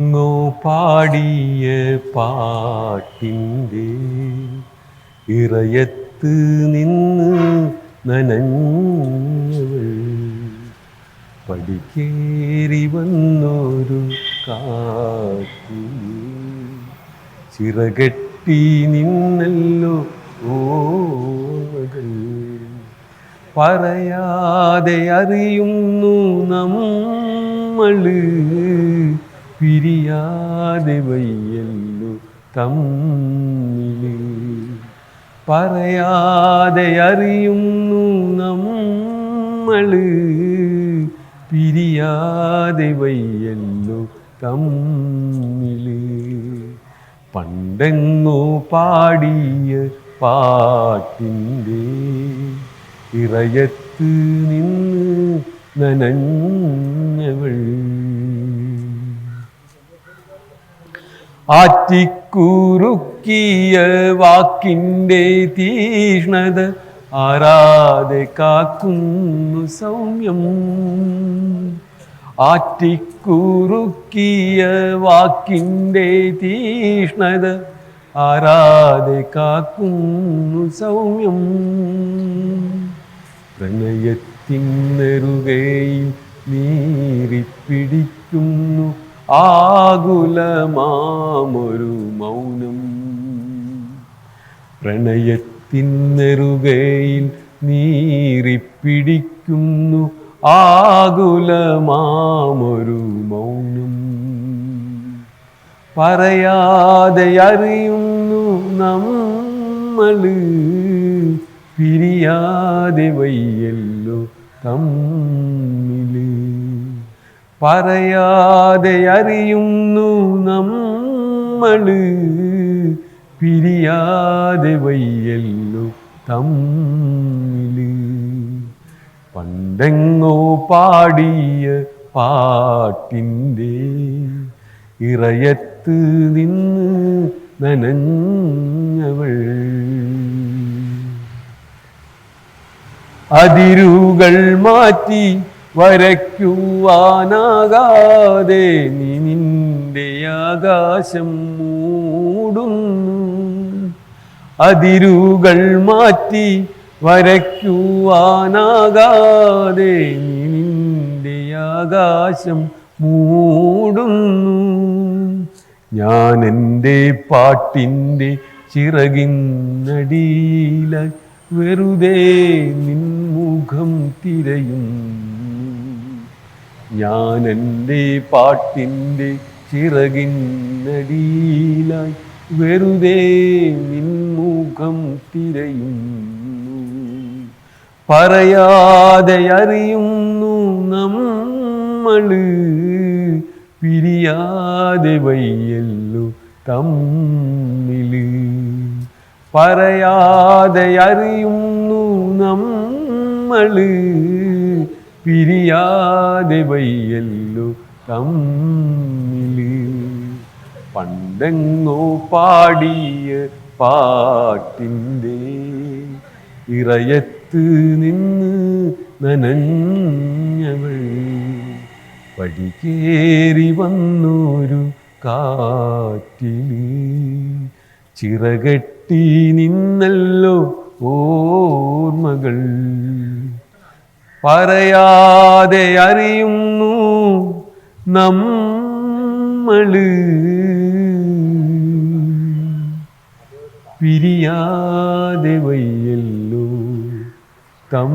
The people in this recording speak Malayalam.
അങ്ങോ പാടിയ പാട്ടിന്റെ ഇറയത്ത് നിന്ന് നനഞ്ഞവൾ. പടിക്കേറി വന്നൊരു കാറ്റിൽ ചിറകെട്ടി നിന്നല്ലോ ഓർമ്മകൾ പറയാതെ അറിയുന്നു നമ്മൾ പിരിയാതെ വയ്യല്ലോ തമ്മിൽ. പറയാതെ അറിയുന്നു നമ്മൾ. പിരിയാതെ വയ്യല്ലോ തമ്മിൽ. പണ്ടെങ്ങോ പാടിയ പാട്ടിന്റെ ഇറയത്ത് നിന്ന് നനഞ്ഞവൾ. ആറ്റിക്കുറുക്കിയ വാക്കിന്റെ തീഷ്ണത ആരാതെ കാക്കുന്നു സൗമ്യം. ആറ്റിക്കുറുക്കിയ വാക്കിന്റെ തീഷ്ണത ആരാതെ കാക്കുന്നു സൗമ്യം. പ്രണയത്തിൻ നെറുകയിൽ നീറിപ്പിടിക്കുന്നു ആകുലമാമൊരു മൗനം. പ്രണയത്തിൻ നെറുകയിൽ നീറിപ്പിടിക്കുന്നു ആകുലമാമൊരു മൗനം. പറയാതെ അറിയുന്നു നമ്മൾ പിരിയാതെ വയ്യല്ലോ തമ്മിൽ. പറയാതെ അറിയുന്നു നമ്മൾ പിരിയാതെ വയ്യല്ലോ തമ്മിൽ. പണ്ടെങ്ങോ പാടിയ പാട്ടിന്റെ ഇറയത്ത് നിന്ന് നനഞ്ഞവൾ. അതിരുകൾ മാറ്റി വരയ്ക്കുവാനാകാതെ നീ നിന്റെ ആകാശം മൂടുന്നു. അതിരുകൾ മാറ്റി വരയ്ക്കുവാനാകാതെ നീ നിന്റെ ആകാശം മൂടുന്നു. ഞാൻ എന്റെ പാട്ടിന്റെ ചിറകിന്നടിയിലായി വെറുതെ നിൻമുഖം തിരയുന്നു. ഞാൻ എന്റെ പാട്ടിന്റെ ചിറകിന്നടിയിലായി വെറുതെ നിൻമുഖം തിരയുന്നു. പറയാതെ അറിയുന്നു നമ്മൾ പിരിയാതെ വയ്യല്ലോ തമ്മിൽ. പറയാതെ അറിയുന്നു നമ്മൾ പിരിയാതെ വയ്യല്ലോ പണ്ടെങ്ങോ പാടിയ പാട്ടിന്റെ ഇറയത്ത് നിന്ന് നനഞ്ഞവൾ. പടികേറി വന്നൊരു കാറ്റിൽ ചിറകെട്ടി നിന്നല്ലോ ഓർമ്മകൾ. പറയാതെ അറിയുന്നു നമ്മൾ. പിരിയാതെ വയ്യല്ലോ തം